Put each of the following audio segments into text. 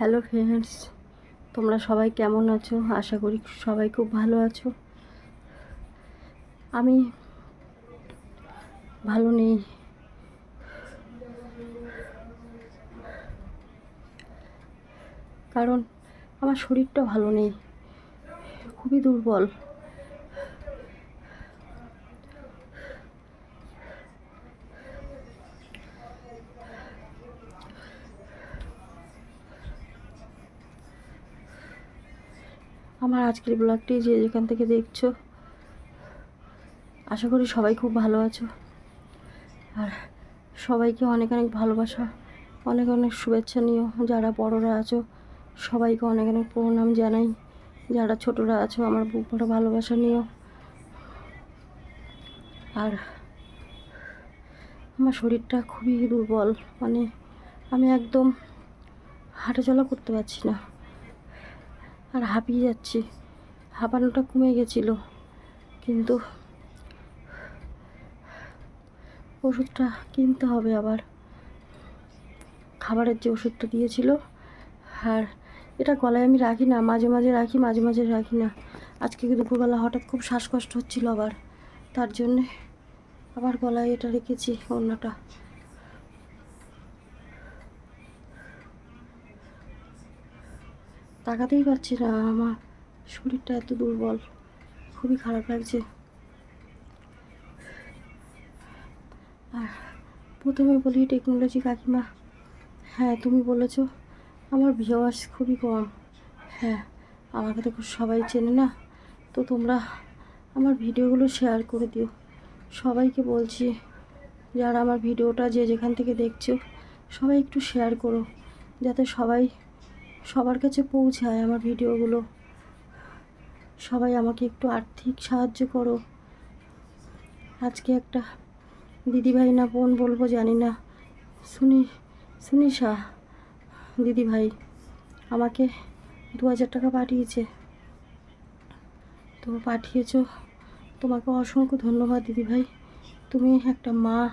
Hello friends তোমরা সবাই কেমন আছো? আশা করি সবাই খুব ভালো আছো। আমি ভালো নেই। কারণ আমার শরীরটা ভালো নেই। খুবই দুর্বল। আমার আজকের ব্লগটি যে যেখান থেকে দেখছ, আশা করি সবাই খুব ভালো আছো। আর সবাইকে অনেক অনেক ভালোবাসা, অনেক অনেক শুভেচ্ছা নিও। যারা বড়রা আছো, সবাইকে অনেক অনেক প্রণাম জানাই। যারা ছোটরা আছো, আমার বুক ভরা ভালোবাসা নিও। আর আমার শরীরটা খুবই দুর্বল মানে আমি একদম হাঁটাচলা করতে পারছি না। আর হাঁপিয়ে যাচ্ছি। হাঁপানোটা কমে গেছিল, কিন্তু ওষুধটা কিনতে হবে আবার। খাবারের যে ওষুধটা দিয়েছিল, আর এটা গলায় আমি রাখি না, মাঝে মাঝে রাখি, মাঝে মাঝে রাখি না। আজকে দুপুরবেলা হঠাৎ খুব শ্বাসকষ্ট হচ্ছিল আবার, তার জন্যে আবার গলায় এটা রেখেছি অন্যটা। তাকাতেই পারছি না। আমার শরীরটা এত দুর্বল, খুবই খারাপ লাগছে। আর প্রথমে বলি টেকনোলজি কাকিমা। হ্যাঁ তুমি বলেছ, আমার ভিওয়ার্স খুবই কম। হ্যাঁ আমাকে তো সবাই চেনে না। তো তোমরা আমার ভিডিওগুলো শেয়ার করে দিও। সবাইকে বলছি, যারা আমার ভিডিওটা যে যেখান থেকে দেখছ, সবাই একটু শেয়ার করো। যাতে সবাই সবার কাছে পৌঁছায় আমার ভিডিওগুলো। সবাই আমাকে একটু আর্থিক সাহায্য করো। আজকে একটা দিদিভাই না বোন বলব জানি না। সুনি, সুনিশা দিদিভাই আমাকে দু হাজার টাকা পাঠিয়েছে। তো পাঠিয়েছ, তোমাকে অসংখ্য ধন্যবাদ দিদিভাই। তুমি একটা মা,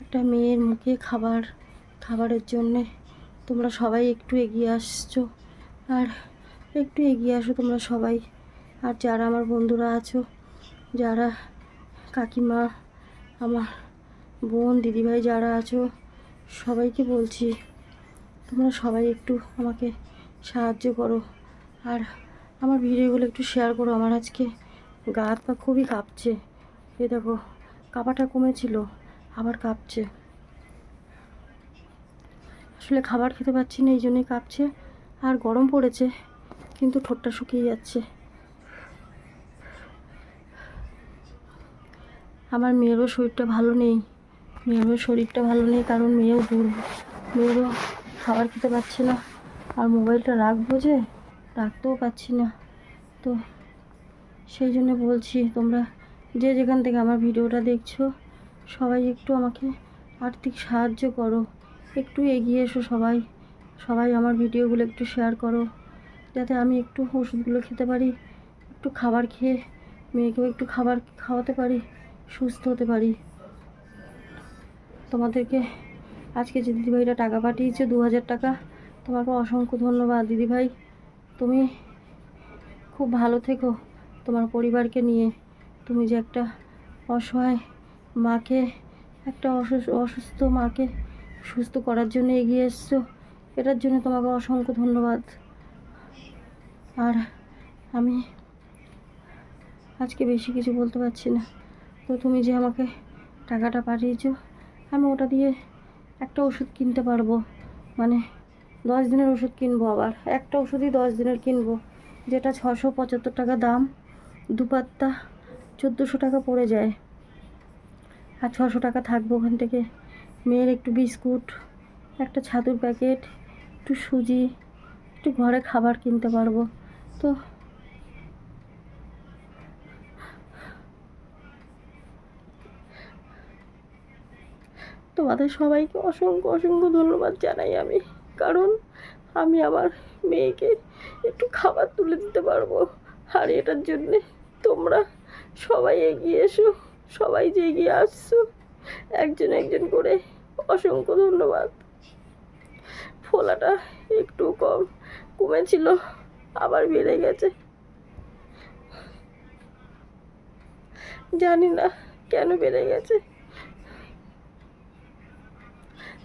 একটা মেয়ের মুখে খাবার, খাবারের জন্যে তোমরা সবাই একটু এগিয়ে আসছো। আর একটু এগিয়ে আসো তোমরা সবাই। আর যারা আমার বন্ধুরা আছো, যারা কাকিমা, আমার বোন, দিদিভাই যারা আছো, সবাইকে বলছি, তোমরা সবাই একটু আমাকে সাহায্য করো। আর আমার ভিডিওগুলো একটু শেয়ার করো। আমার আজকে গা হাত পা খুবই কাঁপছে। এ দেখো, কাঁপাটা কমেছিল, আবার কাঁপছে। আসলে খাবার খেতে পাচ্ছি না, এই জন্যই কাঁপছে। আর গরম পড়েছে, কিন্তু ঠোঁটটা শুকিয়ে যাচ্ছে। আমার মেয়েরও শরীরটা ভালো নেই। মেয়েরও শরীরটা ভালো নেই, কারণ মেয়েও দূর মেয়েরও খাবার খেতে পাচ্ছে না। আর মোবাইলটা রাখব যে, রাখতেও পাচ্ছি না। তো সেই জন্য বলছি, তোমরা যে যেখান থেকে আমার ভিডিওটা দেখছ, সবাই একটু আমাকে আর্থিক সাহায্য করো। একটু এগিয়ে এসো সবাই। সবাই আমার ভিডিওগুলো একটু শেয়ার করো, যাতে আমি একটু ওষুধগুলো খেতে পারি, একটু খাবার খেয়ে মেয়েকেও একটু খাবার খাওয়াতে পারি, সুস্থ হতে পারি। তোমাদেরকে আজকে যে দিদিভাইটা টাকা পাঠিয়েছে দু হাজার টাকা, তোমাকে অসংখ্য ধন্যবাদ দিদিভাই। তুমি খুব ভালো থেকো তোমার পরিবারকে নিয়ে। তুমি যে একটা অসহায় মাকে, একটা অসুস্থ অসুস্থ মাকে সুস্থ করার জন্য এগিয়ে এসছো। এটার জন্য তোমাকে অসংখ্য ধন্যবাদ। আর আমি আজকে বেশি কিছু বলতে পারছি না। তো তুমি যে আমাকে টাকাটা পাঠিয়েছো, আমি ওটা দিয়ে একটা ওষুধ কিনতে পারব। মানে দশ দিনের ওষুধ কিনবো আবার। একটা ওষুধই দশ দিনের কিনবো। যেটা ছশো পঁচাত্তর টাকা দাম দু পাত্তা চোদ্দোশো টাকা পড়ে যায়। আর ছশো টাকা থাকব ওখান থেকে। মেয়ের একটু বিস্কুট, একটা ছাতুর প্যাকেট, একটু সুজি, একটু ঘরে খাবার কিনতে পারব। তো তোমাদের সবাইকে অসংখ্য অসংখ্য ধন্যবাদ জানাই আমি, কারণ আমি আমার মেয়েকে একটু খাবার তুলে দিতে পারব। আর এটার জন্যে তোমরা সবাই এগিয়ে এসো, সবাই যে এগিয়ে আসছো। একজন একজন করে অসংখ্য ধন্যবাদ। ফোলাটা একটু কম, কমেছিল, আবার বেড়ে গেছে। জানি না কেন বেড়ে গেছে।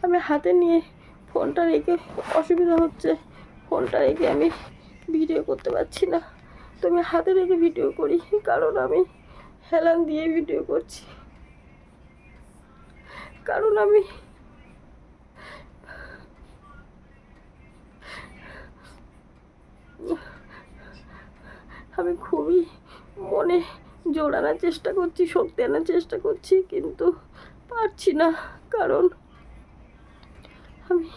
আমি হাতে নিয়ে ফোনটা রেখে অসুবিধা হচ্ছে। ফোনটা রেখে আমি ভিডিও করতে পারছি না। তো আমি হাতে রেখে ভিডিও করি, কারণ আমি হেলান দিয়ে ভিডিও করছি। কারণ আমি আমি খুবই মনে জোর আনার চেষ্টা করছি, শক্তি আনার চেষ্টা করছি, কিন্তু পারছি না, কারণ আমি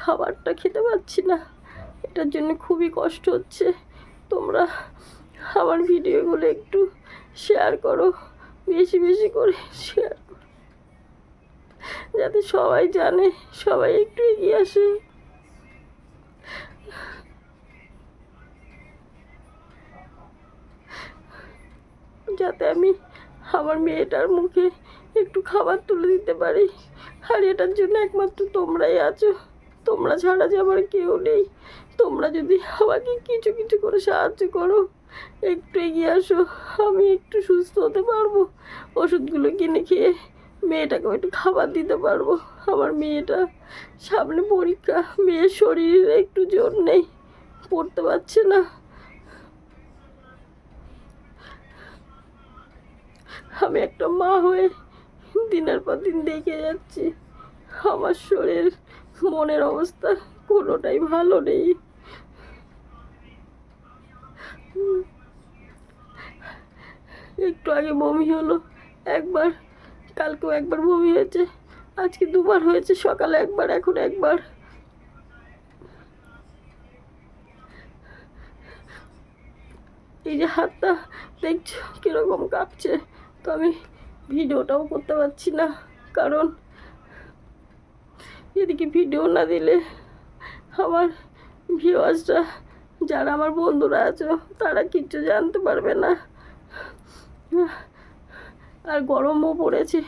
খাবারটা খেতে পারছি না। এটার জন্য খুবই কষ্ট হচ্ছে। তোমরা আমার ভিডিওগুলো একটু শেয়ার করো, বেশি বেশি করে শেয়ার যাতে সবাই জানে, সবাই একটু এগিয়ে আসে। যাতে আমি আমার মেয়েটার মুখে একটু খাবার তুলে দিতে পারি। আর এটার জন্য একমাত্র তোমরাই আছো। তোমরা ছাড়া যে আমার কেউ নেই। তোমরা যদি আমাকে কিছু কিছু করে সাহায্য করো, একটু এগিয়ে আসো, আমি একটু সুস্থ হতে পারব। ওষুধগুলো কিনে খেয়ে মেয়েটাকে একটু খাবার দিতে পারব। আমার মেয়েটা সামনে পরীক্ষা, মেয়ের শরীরে একটু জোর নেই, পড়তে পারছে না। আমি একটা মা হয়ে দিনের পর দিন দেখে যাচ্ছি। আমার শরীর, মনের অবস্থা কোনোটাই ভালো নেই। একটু আগে বমি হলো, একবার কালকেও একবার বমি হয়েছে। আজকে দুবার হয়েছে, সকালে একবার, এখন একবার। এই যে হাতটা, দেখছ কীরকম কাঁপছে? তো আমি ভিডিওটাও করতে পারছি না, কারণ এদিকে ভিডিও না দিলে আমার ভিউয়ার্সরা যারা আমার বন্ধুরা আছে, তারা কিচ্ছু জানতে পারবে না। আর গরমও পড়েছে।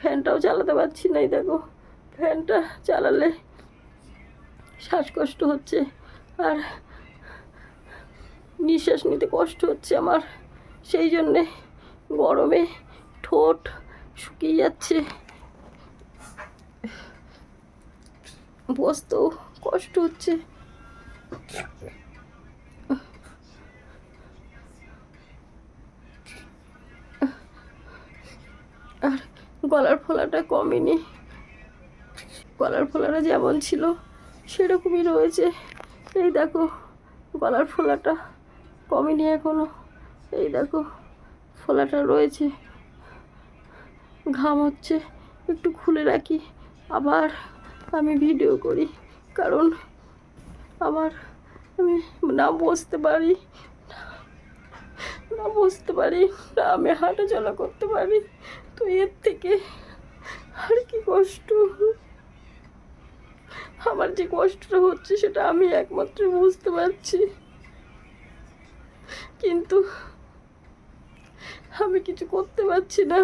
ফ্যানটাও চালাতে পারছি না দেখো। ফ্যানটা চালালে শ্বাসকষ্ট হচ্ছে আর নিঃশ্বাস নিতে কষ্ট হচ্ছে আমার। সেই জন্যে গরমে ঠোঁট শুকিয়ে যাচ্ছে। বসতেও কষ্ট হচ্ছে আর গলার ফোলাটা কমেনি। গলার ফোলাটা যেমন ছিল, সেরকমই রয়েছে। এই দেখো, গলার ফোলাটা কমেনি এখনও। এই দেখো, ফোলাটা রয়েছে। ঘাম হচ্ছে, একটু খুলে রাখি। আবার আমি ভিডিও করি, কারণ আমার, আমি না বসতে পারি, না বসতে পারি, না আমি হাঁটা চলা করতে পারি। তো এর থেকে আর কি কষ্ট? আমার যে কষ্টটা হচ্ছে সেটা আমি একমাত্র বুঝতে পারছি। কিন্তু আমি কিছু করতে পারছি না।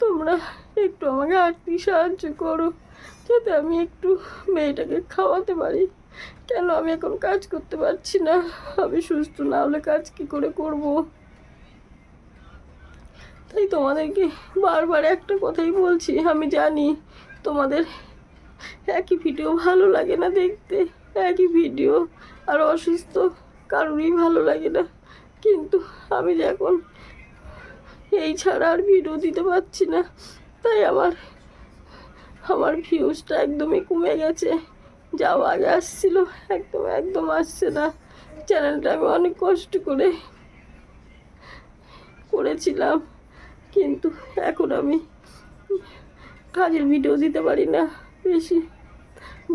তোমরা একটু আমাকে আর্থিক সাহায্য করো, যাতে আমি একটু মেয়েটাকে খাওয়াতে পারি। কেন আমি এখন কাজ করতে পারছি না? আমি সুস্থ না হলে কাজ কি করে করব? তাই তোমাদেরকে বারবার একটা কথাই বলছি, আমি জানি তোমাদের একই ভিডিও ভালো লাগে না দেখতে, একই ভিডিও আর অসুস্থ কারোরই ভালো লাগে না। কিন্তু আমি এখন এই ছাড়া আর ভিডিও দিতে পারছি না, তাই আমার আমার ভিউজটা একদমই কমে গেছে। যাও, আগে আসছিল, একদম একদম আসছে না। চ্যানেলটা আমি অনেক কষ্ট করে করেছিলাম। কিন্তু এখন আমি কাজের ভিডিও দিতে পারি না। বেশি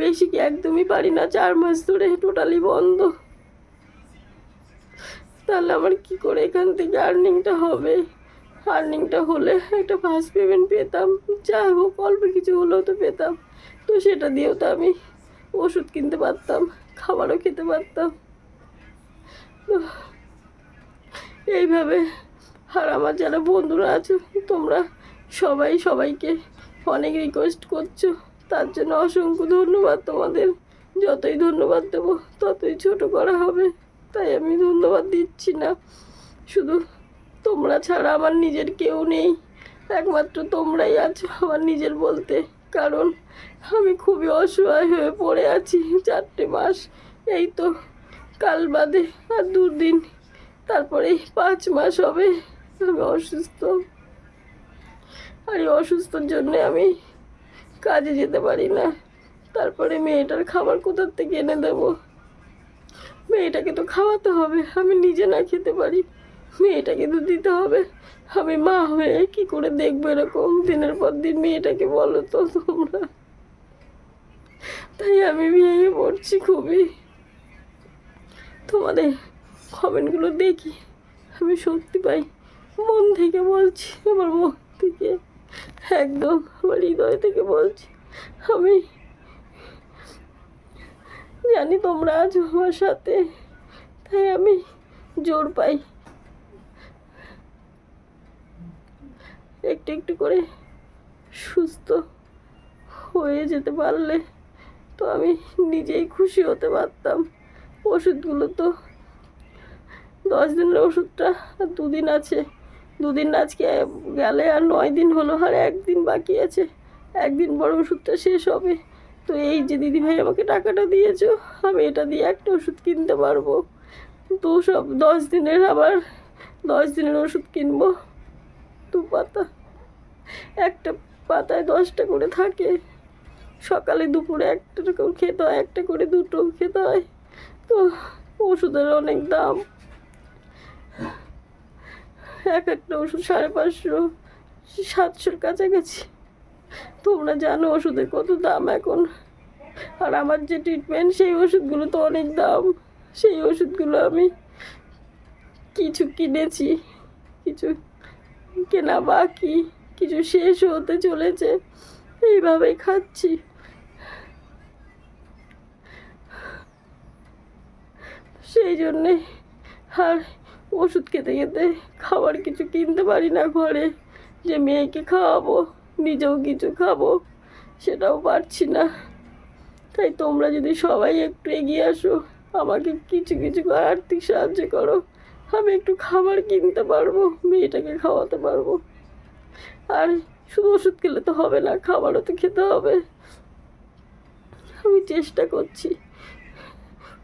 বেশি কি একদমই পারি না। চার মাস ধরে টোটালি বন্ধ। তাহলে আমার কি করে এখান থেকে আর্নিংটা হবে? আর্নিংটা হলে একটা ফার্স্ট পেমেন্ট পেতাম। যা হোক, অল্প কিছু হলেও তো পেতাম। তো সেটা দিয়েও তো আমি ওষুধ কিনতে পারতাম, খাবারও খেতে পারতাম। তো এইভাবে আর আমার যারা বন্ধুরা আছে, তোমরা সবাই সবাইকে অনেক রিকোয়েস্ট করছ। তার জন্য অসংখ্য ধন্যবাদ তোমাদের। যতই ধন্যবাদ দেবো, ততই ছোট করা হবে। তাই আমি ধন্যবাদ দিচ্ছি না। শুধু তোমরা ছাড়া আমার নিজের কেউ নেই। একমাত্র তোমরাই আছো আমার নিজের বলতে। কারণ আমি খুবই অসহায় হয়ে পড়ে আছি চারটে মাস। এই তো কাল বাদে আর দুদিন। তারপরে পাঁচ মাস হবে। আমি অসুস্থ। আর এই অসুস্থর জন্য আমি কাজে যেতে পারি না। তারপরে মেয়েটার খাবার কোথার থেকে এনে দেবো? মেয়েটাকে তো খাওয়াতে হবে, আমি নিজে না খেতে পারি। মেয়েটাকে তো দিতে হবে। আমি মা হয়ে কি করে দেখব এরকম? দিনের পর দিন মেয়েটাকে বলো তো তোমরা। তাই আমি ভেঙে পড়ছি খুবই। তোমাদের কমেন্টগুলো দেখি, আমি সত্যি পাই। মন থেকে বলছি, আমার মন থেকে, একদম আমার হৃদয় থেকে বলছি। আমি জানি তোমরা আজ আমার সাথে, তাই আমি জোর পাই। একটু একটু করে সুস্থ হয়ে যেতে পারলে তো আমি নিজেই খুশি হতে পারতাম। ওষুধগুলো তো দশ দিনের ওষুধটা আর দুদিন আছে। দুদিন আজকে গেলে আর নয় দিন হলো, আর একদিন বাকি আছে। একদিন বড় ওষুধটা শেষ হবে। তো এই যে দিদিভাই আমাকে টাকাটা দিয়েছ, আমি এটা দিয়ে একটা ওষুধ কিনতে পারব। তো সব দশ দিনের আবার দশ দিনের ওষুধ কিনবো। দু পাতা, একটা পাতায় দশটা করে থাকে। সকালে দুপুরে একটা করে খেতে হয়, একটা করে দুটো খেতে হয়। তো ওষুধের অনেক দাম। এক একটা ওষুধ সাড়ে পাঁচশো, সাতশোর কাছাকাছি। তোমরা জানো ওষুধের কত দাম এখন। আর আমার যে ট্রিটমেন্ট সেই ওষুধগুলো তো অনেক দাম। সেই ওষুধগুলো আমি কিছু কিনেছি। কিছু কেনা বাকি, কিছু শেষ হতে চলেছে। এইভাবেই খাচ্ছি। সেই জন্যে আর ওষুধ খেতে খেতে খাবার কিছু কিনতে পারি না ঘরে। যে মেয়েকে খাওয়াবো, নিজেও কিছু খাব, সেটাও পারছি না। তাই তোমরা যদি সবাই একটু এগিয়ে আসো, আমাকে কিছু কিছু আর্থিক সাহায্য করো। আমি একটু খাবার কিনতে পারব, মেয়েটাকে খাওয়াতে পারব। আর শুধু ওষুধ খেলে তো হবে না, খাবারও তো খেতে হবে। আমি চেষ্টা করছি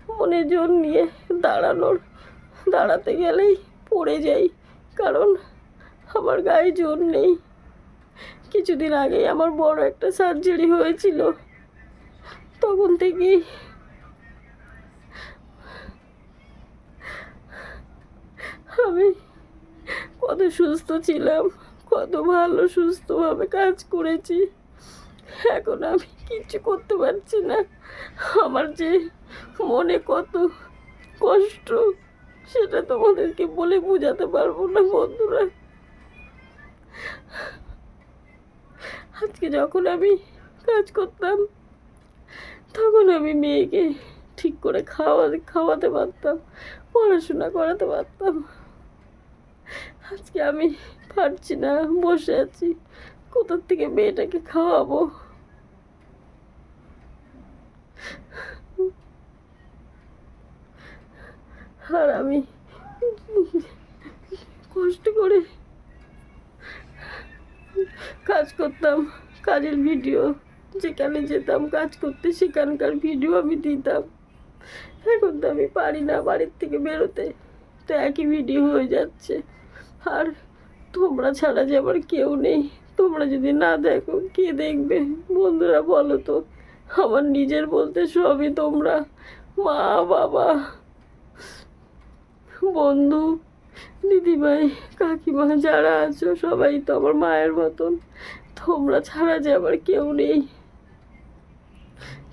মনে জোর নিয়ে দাঁড়ানোর। দাঁড়াতে গেলেই পড়ে যাই, কারণ আমার গায়ে জোর নেই। কিছুদিন আগেই আমার বড় একটা সার্জারি হয়েছিল। তখন থেকেই আমি কত সুস্থ ছিলাম, কত ভালো সুস্থভাবে কাজ করেছি। এখন আমি কিছু করতে পারছি না। আমার যে মনে কত কষ্ট সেটা তোমাদেরকে বলে বোঝাতে পারব না, বন্ধুরা। আজকে যখন আমি কাজ করতাম, তখন আমি মেয়েকে ঠিক করে খাওয়া, খাওয়াতে পারতাম, পড়াশোনা করাতে পারতাম। আজকে আমি পারছি না, বসে আছি। কোথার থেকে মেয়েটাকে খাওয়াবো? আর আমি কষ্ট করে কাজ করতাম, কাজের ভিডিও যেখানে যেতাম, কাজ করতে সেখানকার ভিডিও আমি দিতাম। এখন তো আমি পারি না বাড়ির থেকে বেরোতে, তো একই ভিডিও হয়ে যাচ্ছে। আর তোমরা ছাড়া যে আমার কেউ নেই। তোমরা যদি না দেখো, কে দেখবে? বন্ধুরা, বলো তো। আমার নিজের বলতে সবই তোমরা। মা, বাবা। বন্ধু, দিদিভাই, কাকিমা যারা আছো, সবাই তো আমার মায়ের মতন। তোমরা ছাড়া যে আমার কেউ নেই।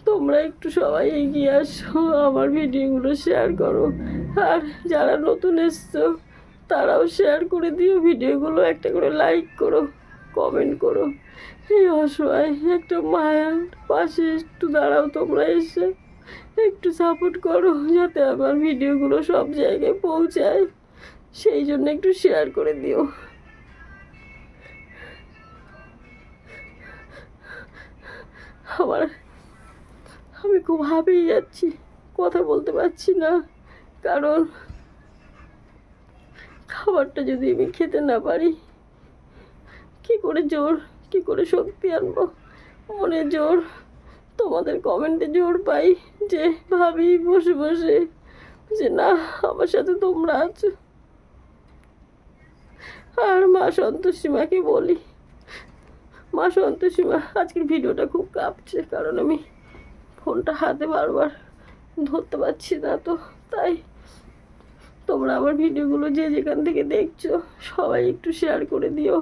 তোমরা একটু সবাই এগিয়ে আসো, আমার ভিডিওগুলো শেয়ার করো। আর যারা নতুন এসছো, তারাও শেয়ার করে দিও ভিডিওগুলো, একটা করে লাইক করো কমেন্ট করো। এই অসহায় একটা মায়ার পাশে একটু দাঁড়াও তোমরা এসে। একটু সাপোর্ট করো, যাতে আমার ভিডিওগুলো সব জায়গায় পৌঁছায়। সেই জন্য একটু শেয়ার করে দিও। আমার, আমি খুব হাঁপিয়ে যাচ্ছি, কথা বলতে পারছি না। কারণ, খাবারটা যদি আমি খেতে না পারি, কি করে জোর, কি করে শক্তি আনব? মনে জোর। তোমাদের কমেন্টে জোর পাই যে ভাবি বসে বসে যে না, আমার সাথে তোমরা আছো। আর মা সন্তোষীমাকে বলি, মা সন্তোষীমা আজকের ভিডিওটা খুব কাঁপছে কারণ আমি ফোনটা হাতে বারবার ধরতে পারছি না তো, তাই তোমরা আমার ভিডিওগুলো যে যেখান থেকে দেখছ সবাই একটু শেয়ার করে দিও।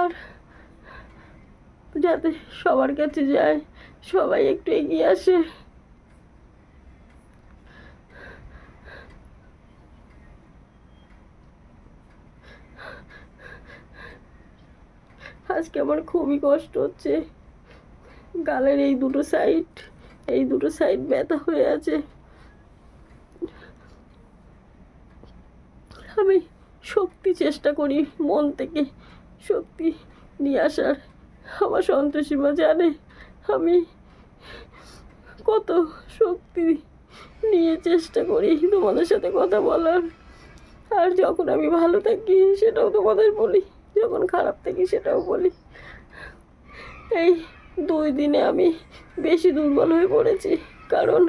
আর যাতে সবার কাছে যায়, সবাই একটু এগিয়ে আসে। আজকে আমার খুবই কষ্ট হচ্ছে। গালের এই দুটো সাইড এই দুটো সাইড ব্যথা হয়ে আছে। আমি শক্তি চেষ্টা করি মন থেকে শক্তি নিয়ে আসার। আমার সন্তোষীমা জানে আমি কত শক্তি নিয়ে চেষ্টা করি তোমাদের সাথে কথা বলার। আর যখন আমি ভালো থাকি, সেটাও তোমাদের বলি। যখন খারাপ থাকি, সেটাও বলি। এই দুই দিনে আমি বেশি দুর্বল হয়ে পড়েছি, কারণ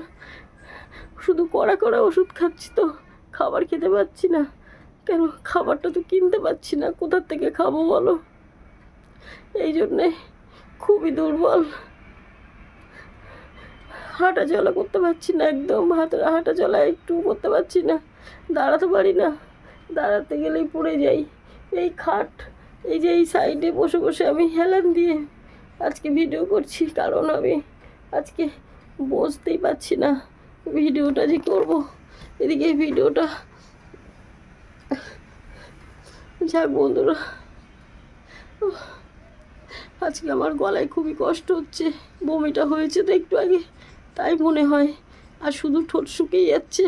শুধু কড়া কড়া ওষুধ খাচ্ছি তো, খাবার খেতে পাচ্ছি না। কেন, খাবারটা তো কিনতে পাচ্ছি না। কোথার থেকে খাব বলো? এই জন্যে খুবই দুর্বল। হাঁটা চলা করতে পারছি না একদম হাতে হাঁটা চলা একটু করতে পারছি না, দাঁড়াতে পারি না, দাঁড়াতে গেলেই পড়ে যাই। এই খাট, এই যে এই সাইডে বসে বসে আমি হেলান দিয়ে আজকে ভিডিও করছি, কারণ আমি আজকে বসতেই পারছি না। ভিডিওটা যে করব, এদিকে ভিডিওটা যাক বন্ধুরা। আজকে আমার গলায় খুবই কষ্ট হচ্ছে, বমিটা হয়েছে তো একটু আগে, তাই মনে হয় আর শুধু ঠোঁট শুকিয়ে যাচ্ছে।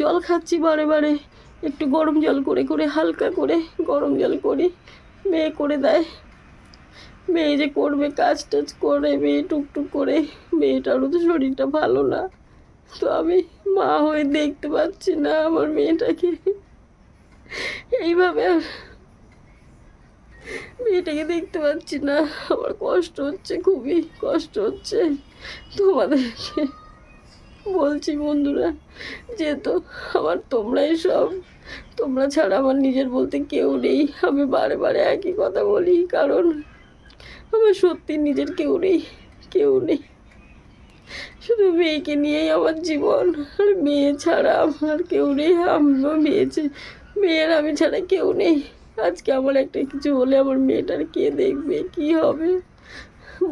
জল খাচ্ছি বারে বারে, একটু গরম জল করে করে, হালকা করে গরম জল করি মেয়ে করে দেয়। মেয়ে যে করবে কাজ টাজ করে, মেয়ে টুকটুক করে, মেয়েটারও তো শরীরটা ভালো না। তো আমি মা হয়ে দেখতে পাচ্ছি না আমার মেয়েটাকে। এইভাবে মেয়েটাকে দেখতে পাচ্ছি না। আমার কষ্ট হচ্ছে, খুবই কষ্ট হচ্ছে। তোমাদেরকে বলছি বন্ধুরা যেহেতু আমার তোমরাই সব। তোমরা ছাড়া আমার নিজের বলতে কেউ নেই। আমি বারে বারে একই কথা বলি, কারণ আমার সত্যি নিজের কেউ নেই কেউ নেই। শুধু মেয়েকে নিয়েই আমার জীবন। আর মেয়ে ছাড়া আমার কেউ নেই। আমিও মেয়ে মেয়ের আমি ছাড়া কেউ নেই। আজকে আমার একটা কিছু হলে আমার মেয়েটার কে দেখবে, কি হবে?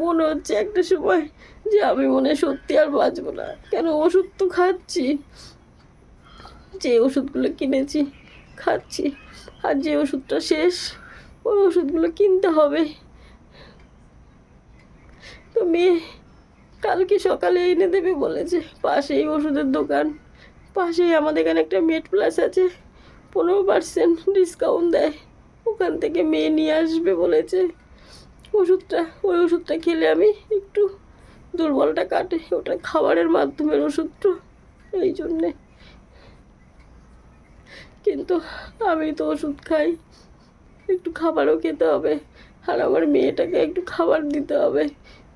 মনে হচ্ছে একটা সময় যে আমি মনে সত্যি আর বাঁচবো না। কেন ওষুধ তো খাচ্ছি, যে ওষুধগুলো কিনেছি, খাচ্ছি। আর যে ওষুধটা শেষ, ওই ওষুধগুলো কিনতে হবে। তো মেয়ে কালকে সকালে এনে দেবে বলেছে, পাশেই ওষুধের দোকান, পাশেই আমাদের এখানে একটা মেড প্লাস আছে। পনেরো পার্সেন্ট ডিসকাউন্ট দেয়। ওখান থেকে মেয়ে নিয়ে আসবে বলেছে। ওষুধটা, ওই ওষুধটা খেলে আমি একটু দুর্বলটা কাটে, ওটা খাবারের মাধ্যমের ওষুধ তো এই জন্যে। কিন্তু আমি তো ওষুধ খাই, একটু খাবারও খেতে হবে, আর আমার মেয়েটাকে একটু খাবার দিতে হবে।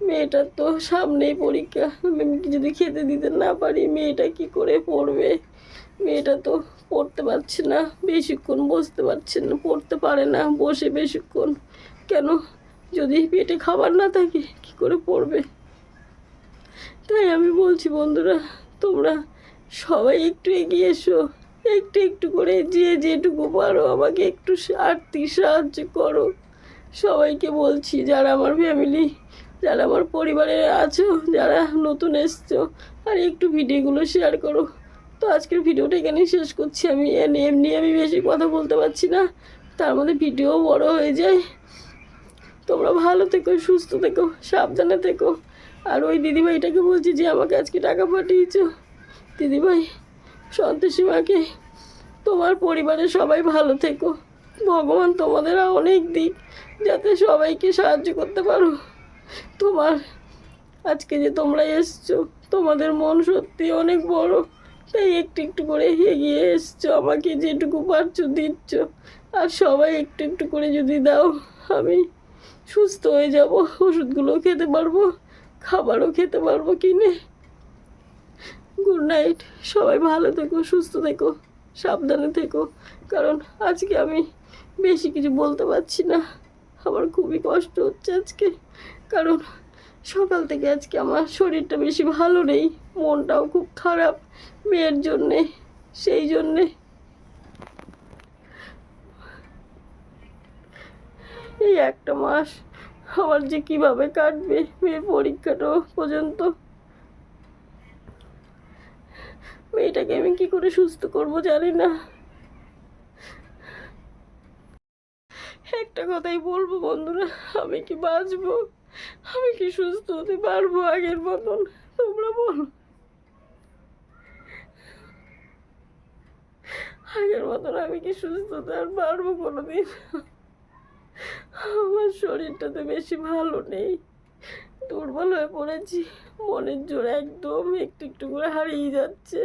মেয়েটার তো সামনেই পরীক্ষা, আমি যদি খেতে দিতে না পারি, মেয়েটা কি করে পড়বে? মেয়েটা তো পড়তে পারছে না, বেশিক্ষণ বসতে পারছে না, পড়তে পারে না, বসে বেশিক্ষণ। কেন? যদি পেটে খাবার না থাকে, কি করে পড়বে? তাই আমি বলছি, বন্ধুরা, তোমরা সবাই একটু এগিয়ে এসো, একটু একটু করে যে যেটুকু পারো, আমাকে একটু আর্থিক সাহায্য করো। সবাইকে বলছি, যারা আমার ফ্যামিলি যারা আমার পরিবারে আছো, যারা নতুন এসছো, আর একটু ভিডিওগুলো শেয়ার করো। তো আজকের ভিডিওটা এখানেই শেষ করছি। আমি এমনি আমি বেশি কথা বলতে পারছি না। তার মধ্যে ভিডিও বড় হয়ে যায়। তোমরা ভালো থেকো, সুস্থ থেকো, সাবধানে থেকো। আর ওই দিদিভাইটাকে বলছি যে, আমাকে আজকে টাকা পাঠিয়েছ। দিদিভাই, সন্তোষী মাকে, তোমার পরিবারের সবাই ভালো থেকো। ভগবান তোমাদের অনেক দিক, যাতে সবাইকে সাহায্য করতে পারো। তোমার, আজকে যে তোমরা এসছো, তোমাদের মন সত্যি অনেক বড়। তাই একটু একটু করে এগিয়ে এসছো, আমাকে যেটুকু পারছ দিচ্ছ। আর সবাই একটু একটু করে যদি দাও, আমি সুস্থ হয়ে যাব ওষুধগুলো খেতে পারব, খাবারও খেতে পারব কিনে। গুড নাইট সবাই ভালো থেকো, সুস্থ থেকো, সাবধানে থেকো, কারণ আজকে আমি বেশি কিছু বলতে পারছি না। আমার খুবই কষ্ট হচ্ছে আজকে, কারণ সকাল থেকে আজকে আমার শরীরটা বেশি ভালো নেই, মনটাও খুব খারাপ মেয়ের জন্যে, সেই জন্যে। এই একটা মাস আমার যে কীভাবে কাটবে মেয়ের পরীক্ষাটাও পর্যন্ত। মেয়েটাকে আমি কি করে সুস্থ করব জানি না। একটা কথাই বলব বন্ধুরা, আমি কি বাঁচবো? আমি কি সুস্থ হতে পারব আগের মতন? তোমরা বলো। আগের মতন আমি কি সুস্থ হতে আর পারব কোনোদিন? আমার শরীরটা তো বেশি ভালো নেই। দুর্বল হয়ে পড়েছি। মনের জোর একদম একটু একটু করে হারিয়ে যাচ্ছে।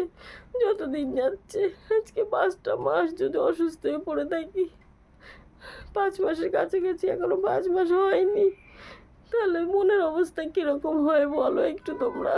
যত দিন যাচ্ছে, আজকে পাঁচটা মাস যদি অসুস্থ হয়ে পড়ে থাকি। পাঁচ মাসের কাছাকাছি এখনও পাঁচ মাস হয়নি। তাহলে মনের অবস্থা কীরকম হয় বলো একটু তোমরা।